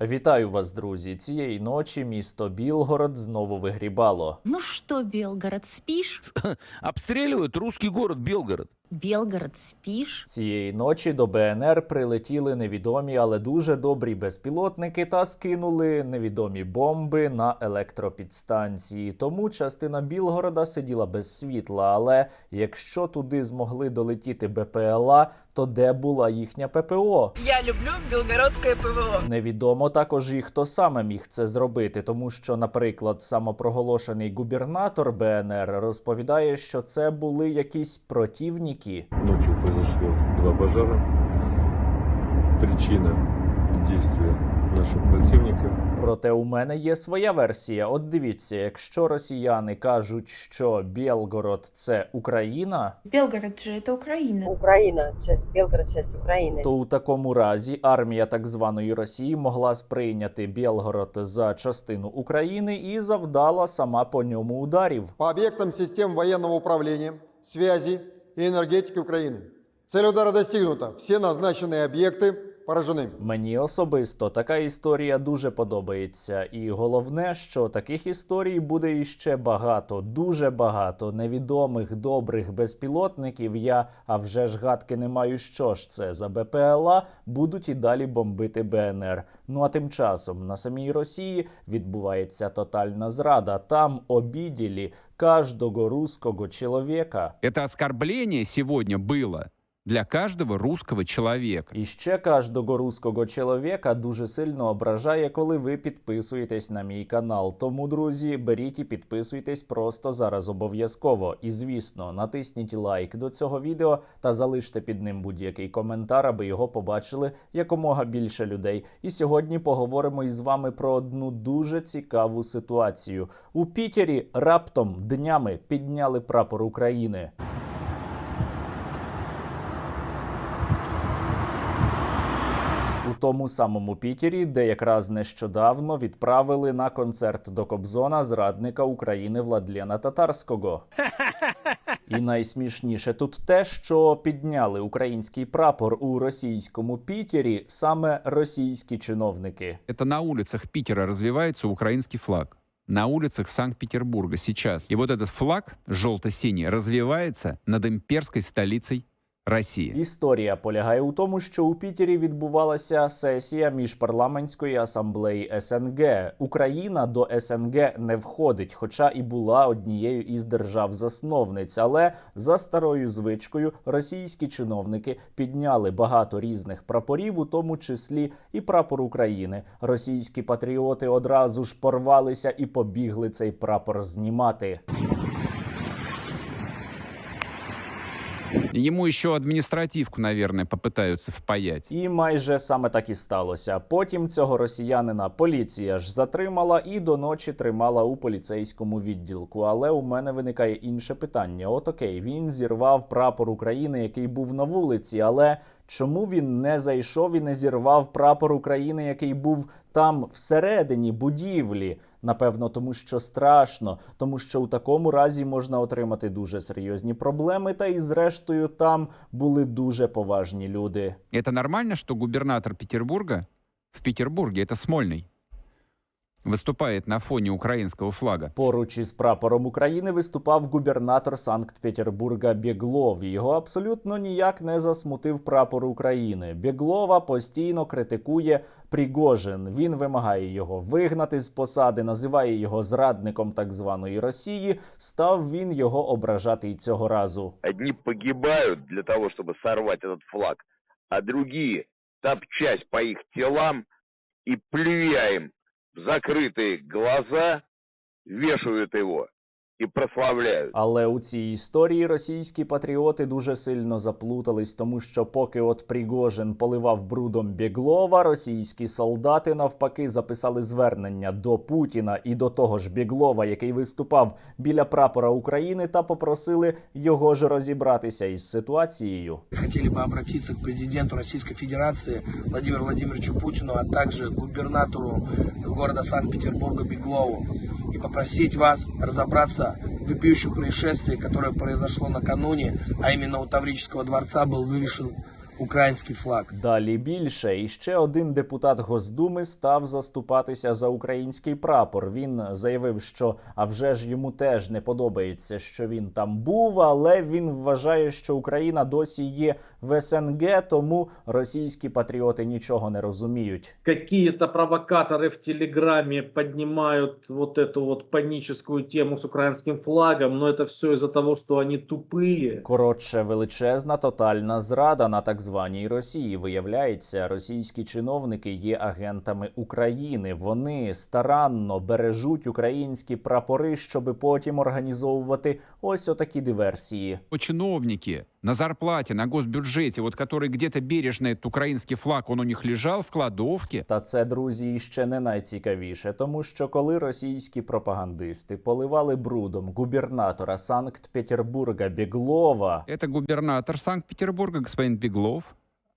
Вітаю вас, друзі! Цієї ночі місто Білгород знову вигрібало. Ну що, Білгород, спіш? Обстрілюють русський город Белгород. Белгород, спишь? Цієї ночі до БНР прилетіли невідомі, але дуже добрі безпілотники та скинули невідомі бомби на електропідстанції. Тому частина Білгорода сиділа без світла. Але якщо туди змогли долетіти БПЛА, то де була їхня ППО? Я люблю белгородское ПВО. Невідомо також і хто саме міг це зробити, тому що, наприклад, самопроголошений губернатор БНР розповідає, що це були якісь противники. Ночью произошло два пожара. Причина действия наших противников Проте у мене є своя версія. От дивіться, якщо росіяни кажуть, що Білгород це Україна, Белгород же это Украина. Украина, часть Белгород, часть Украины. то у такому разі армія так званої Росії могла сприйняти Білгород за частину України і завдала сама по ньому ударів. по объектам систем военного управления, связи и энергетики Украины. Цель удара достигнута. Все назначенные объекты поражены. Мені особисто така історія дуже подобається, і головне, що таких історій буде іще багато, дуже багато невідомих добрих безпілотників. Я а вже ж гадки не маю, що ж це за БПЛА, будуть і далі бомбити БНР. Ну а тим часом на самій Росії відбувається тотальна зрада. Там обіділі кожного русского человека. Это оскорбление сегодня было для каждого русского человека. І ще кожного руського чоловіка дуже сильно ображає, коли ви підписуєтесь на мій канал. Тому, друзі, беріть і підписуйтесь просто зараз обов'язково. І звісно, натисніть лайк до цього відео та залиште під ним будь-який коментар, аби його побачили якомога більше людей. І сьогодні поговоримо із вами про одну дуже цікаву ситуацію. У Пітері раптом днями підняли прапор України. Тому самому Пітері, де якраз нещодавно відправили на концерт до Кобзона зрадника України Владлена Татарського. І найсмішніше тут те, що підняли український прапор у російському Пітері саме російські чиновники. Это на улицах Питера развивается украинский флаг. На улицах Санкт-Петербурга сейчас. И вот этот флаг желто-синий развивается над имперской столицей России. Історія полягає у тому, що у Пітері відбувалася сесія міжпарламентської асамблеї СНГ. Україна до СНГ не входить, хоча і була однією із держав-засновниць. Але за старою звичкою російські чиновники підняли багато різних прапорів, у тому числі і прапор України. Російські патріоти одразу ж порвалися і побігли цей прапор знімати. Ему еще административку, наверное, попытаются впаять. І майже саме так і сталося. Потім цього росіянина поліція ж затримала і до ночі тримала у поліцейському відділку. Але у мене виникає інше питання: от окей, він зірвав прапор України, який був на вулиці, але. Чому він не зайшов і не зірвав прапор України, який був там всередині будівлі? Напевно, тому що страшно, тому що у такому разі можна отримати дуже серйозні проблеми. Та і зрештою там були дуже поважні люди. Это нормально, что губернатор Петербурга в Петербурге, это Смольный, выступает на фоне украинского флага? Поруч із прапором України виступав губернатор Санкт-Петербурга Бєглов. Його абсолютно ніяк не засмутив прапор України. Бєглова постійно критикує Пригожин. Він вимагає його вигнати з посади, називає його зрадником так званої Росії. Став він його ображати й цього разу. Одни погибают для того, чтобы сорвать этот флаг, а другие, топчась по их телам и плюя им закрытые глаза, вешают его и прославляют. Але у цій історії російські патріоти дуже сильно заплутались, тому що поки от Пригожин поливав брудом Бєглова, російські солдати навпаки записали звернення до Путіна і до того ж Бєглова, який виступав біля прапора України, та попросили його ж розібратися із ситуацією. хотели бы обратиться к президенту Российской Федерации Владимиру Владимировичу Путину, а также губернатору города Санкт-Петербурга Беглову и попросить вас разобраться в вопиющем происшествии, которое произошло накануне, а именно у Таврического дворца был вывешен украинский флаг. Далі більше, і ще один депутат Госдуми став заступатися за український прапор. Він заявив, що а вже ж йому теж не подобається, що він там був, але він вважає, що Україна досі є в СНГ, тому російські патріоти нічого не розуміють. какие-то провокаторы в Телеграме поднимают вот эту вот паническую тему с украинским флагом, но это все из-за того, что они тупые. Коротше, величезна тотальна зрада на так званій Росії. Виявляється, російські чиновники є агентами України. Вони старанно бережуть українські прапори, щоби потім організовувати ось отакі диверсії. Чиновники на зарплате, на госбюджете, вот который где-то бережно этот украинский флаг, он у них лежал в кладовке, Та це, друзі, ще не найцікавіше, тому що коли російські пропагандисти поливали брудом губернатора Санкт-Петербурга Беглова, это губернатор Санкт-Петербурга, господин Беглов,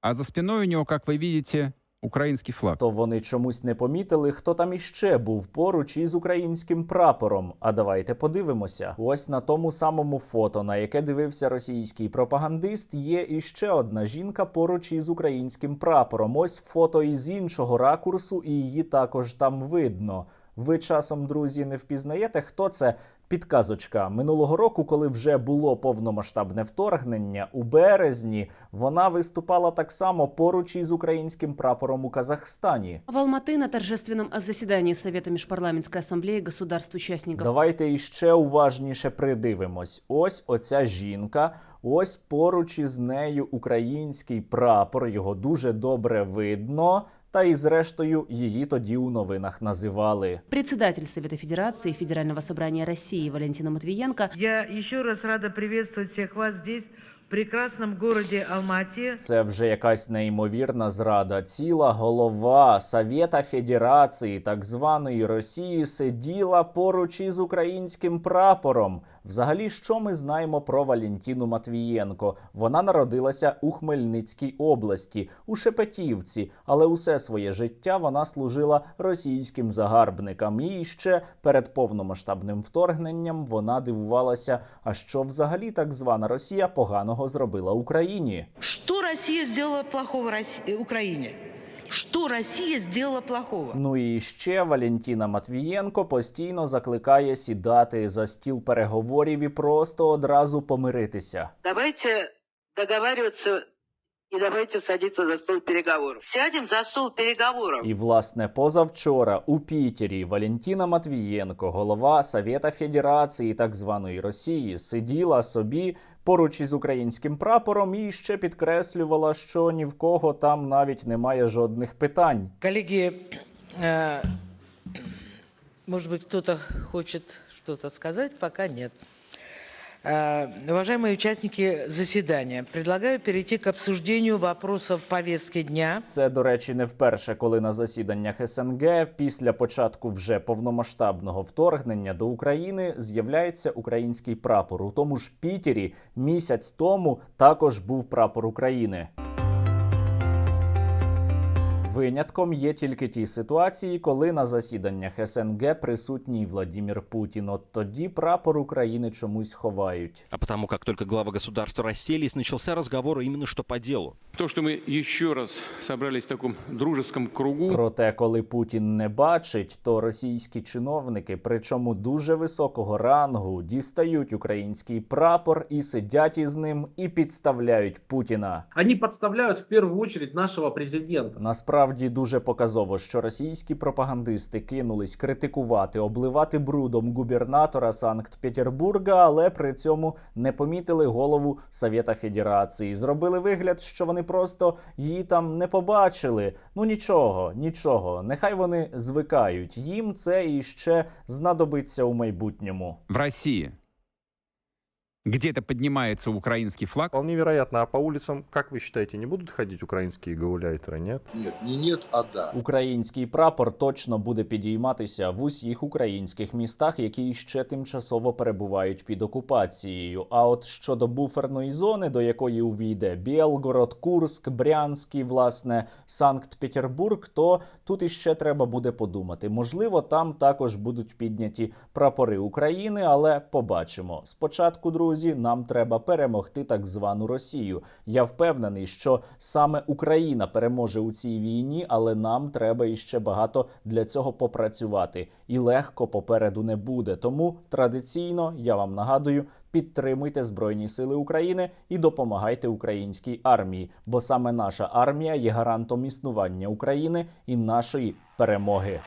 а за спиной у него, как вы видите, украинский флаг. то вони чомусь не помітили, хто там іще був поруч із українським прапором. А давайте подивимося. Ось на тому самому фото, на яке дивився російський пропагандист, є іще одна жінка поруч із українським прапором. Ось фото із іншого ракурсу, і її також там видно. Ви часом, друзі, не впізнаєте, хто це? Підказочка минулого року, коли вже було повномасштабне вторгнення, у березні вона виступала так само поруч із українським прапором у Казахстані. В Алматы на торжественном заседании Совета Межпарламентской ассамблеи государств-участников Давайте іще уважніше придивимось. Ось оця жінка, ось поруч із нею український прапор. Його дуже добре видно. Та і зрештою її тоді у новинах називали. председатель Совета Федерации Федерального собрания России Валентина Матвиенко Я еще раз рада приветствовать всех вас здесь, в прекрасном городе Алмате. Це вже якась неймовірна зрада. Ціла голова Совєта Федерації так званої Росії сиділа поруч із українським прапором. Взагалі, що ми знаємо про Валентіну Матвієнко? Вона народилася у Хмельницькій області, у Шепетівці, але усе своє життя вона служила російським загарбникам. І ще перед повномасштабним вторгненням вона дивувалася, а що взагалі так звана Росія поганого зробила Україні. Що Росія зробила плохого Росси- Україні? Що Росія сделала плохого? Ну і ще Валентіна Матвієнко постійно закликає сідати за стіл переговорів і просто одразу помиритися. Давайте договариваться и давайте садиться за стол переговоров. Сядем за стол переговоров. І власне позавчора у Пітері Валентіна Матвієнко, голова Совєта Федерації так званої Росії, сиділа собі поруч із українським прапором і ще підкреслювала, що ні в кого там навіть немає жодних питань. Коллеги, э, может быть, кто-то хочет что-то сказать, пока нет. Э, Уважаемые участники заседания, предлагаю перейти к обсуждению вопросов повестки дня. Це, до речі, не вперше, коли на засіданнях СНГ після початку вже повномасштабного вторгнення до України з'являється український прапор. У тому ж Пітері місяць тому також був прапор України. Винятком є тільки ті ситуації, коли на засіданнях СНГ присутній Владімір Путін. От тоді прапор України чомусь ховають. А потому как только главы государства расселись, начался разговор именно что по делу. То, что мы еще раз собрались в таком дружеском кругу, Проте, коли Путін не бачить, то російські чиновники, причому дуже високого рангу, дістають український прапор і сидять із ним і підставляють Путіна. они подставляют в первую очередь нашего президента. Насправді дуже показово, що російські пропагандисти кинулись критикувати, обливати брудом губернатора Санкт-Петербурга, але при цьому не помітили голову Совєта Федерації. Зробили вигляд, що вони просто її там не побачили. Ну нічого, нічого. Нехай вони звикають. Їм це іще знадобиться у майбутньому. В России где-то поднимается украинский флаг, Вполне вероятно. А по улицам, как вы считаете, не будут ходить украинские гауляйтеры, нет? Нет, не нет, а да. Український прапор точно буде підійматися в усіх українських містах, які ще тимчасово перебувають під окупацією. А от щодо буферної зони, до якої увійде Білгород, Курск, Брянськ і, власне Санкт-Петербург, то тут іще треба буде подумати. Можливо, там також будуть підняті прапори України, але побачимо. Спочатку, друзі. Друзі, нам треба перемогти так звану Росію. Я впевнений, що саме Україна переможе у цій війні, але нам треба іще багато для цього попрацювати. І легко попереду не буде. Тому традиційно я вам нагадую. Підтримуйте Збройні Сили України і допомагайте українській армії, бо саме наша армія є гарантом існування України і нашої перемоги.